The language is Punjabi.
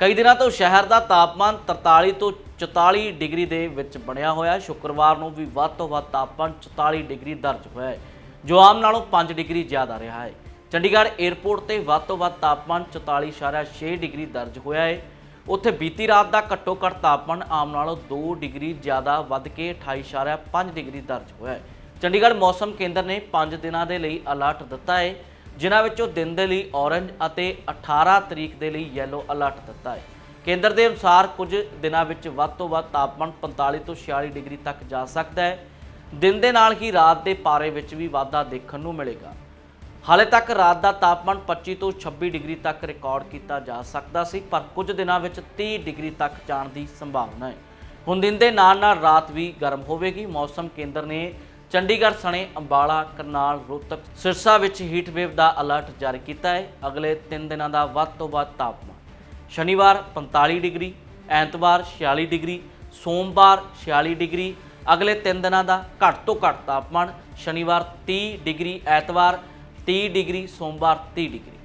ਕਈ ਦਿਨਾਂ ਤੋਂ ਸ਼ਹਿਰ ਦਾ ਤਾਪਮਾਨ 43 ਤੋਂ 44 ਡਿਗਰੀ ਦੇ ਵਿੱਚ ਬਣਿਆ ਹੋਇਆ ਹੈ। ਸ਼ੁੱਕਰਵਾਰ ਨੂੰ ਵੀ ਵੱਧ ਤੋਂ ਵੱਧ ਤਾਪਮਾਨ 44 ਡਿਗਰੀ ਦਰਜ ਹੋਇਆ ਹੈ। ਜੋ ਆਮ ਨਾਲੋਂ 5 ਡਿਗਰੀ ਜ਼ਿਆਦਾ ਰਿਹਾ ਹੈ। ਚੰਡੀਗੜ੍ਹ 에ਅਰਪੋਰਟ ਤੇ ਵੱਧ ਤੋਂ ਵੱਧ ਤਾਪਮਾਨ 44.6 ਡਿਗਰੀ ਦਰਜ ਹੋਇਆ ਹੈ। ਉੱਥੇ ਬੀਤੀ ਰਾਤ ਦਾ ਘੱਟੋ ਘੱਟ ਤਾਪਮਾਨ ਆਮ ਨਾਲੋਂ 2 ਡਿਗਰੀ ਜ਼ਿਆਦਾ ਵੱਧ ਕੇ 28.5 ਡਿਗਰੀ ਦਰਜ ਹੋਇਆ ਹੈ। ਚੰਡੀਗੜ੍ਹ ਮੌਸਮ ਕੇਂਦਰ ਨੇ 5 ਦਿਨਾਂ ਦੇ ਲਈ ਅਲਰਟ ਦਿੱਤਾ ਹੈ। ਜਿਨ੍ਹਾਂ ਵਿੱਚੋਂ ਦਿਨ ਦੇ ਲਈ ਔਰੰਜ ਅਤੇ 18 ਤਰੀਕ ਦੇ ਲਈ ਯੈਲੋ ਅਲਰਟ ਦਿੱਤਾ ਹੈ। ਕੇਂਦਰ ਦੇ ਅਨੁਸਾਰ ਕੁਝ ਦਿਨਾਂ ਵਿੱਚ ਵੱਧ ਤੋਂ ਵੱਧ ਤਾਪਮਾਨ 45 ਤੋਂ 46 ਡਿਗਰੀ ਤੱਕ ਜਾ ਸਕਦਾ ਹੈ। ਦਿਨ ਦੇ ਨਾਲ ਹੀ ਰਾਤ ਦੇ ਪਾਰੇ ਵਿੱਚ ਵੀ ਵਾਧਾ ਦੇਖਣ ਨੂੰ ਮਿਲੇਗਾ। ਹਾਲੇ ਤੱਕ ਰਾਤ ਦਾ ਤਾਪਮਾਨ 25 ਤੋਂ 26 ਡਿਗਰੀ ਤੱਕ ਰਿਕਾਰਡ ਕੀਤਾ ਜਾ ਸਕਦਾ ਸੀ, ਪਰ ਕੁਝ ਦਿਨਾਂ ਵਿੱਚ 30 ਡਿਗਰੀ ਤੱਕ ਜਾਣ ਦੀ ਸੰਭਾਵਨਾ ਹੈ। ਹੁਣ ਦਿਨ ਦੇ ਨਾਲ ਨਾਲ ਰਾਤ ਵੀ ਗਰਮ ਹੋਵੇਗੀ। ਮੌਸਮ ਕੇਂਦਰ ਨੇ ਚੰਡੀਗੜ੍ਹ ਸਣੇ ਅੰਬਾਲਾ, ਕਰਨਾਲ, ਰੋਹਤਕ, ਸਿਰਸਾ ਵਿੱਚ ਹੀਟ ਵੇਵ ਦਾ ਅਲਰਟ ਜਾਰੀ ਕੀਤਾ ਹੈ। ਅਗਲੇ 3 ਦਿਨਾਂ ਦਾ ਵੱਧ ਤੋਂ ਵੱਧ ਤਾਪਮਾਨ। ਸ਼ਨੀਵਾਰ 45 ਡਿਗਰੀ, ਐਤਵਾਰ 46 ਡਿਗਰੀ, ਸੋਮਵਾਰ 46 ਡਿਗਰੀ, ਅਗਲੇ 3 ਦਿਨਾਂ ਦਾ ਘੱਟ ਤੋਂ ਘੱਟ ਤਾਪਮਾਨ ਸ਼ਨੀਵਾਰ 30 ਡਿਗਰੀ, ਐਤਵਾਰ 30 ਡਿਗਰੀ, ਸੋਮਵਾਰ 30 ਡਿਗਰੀ।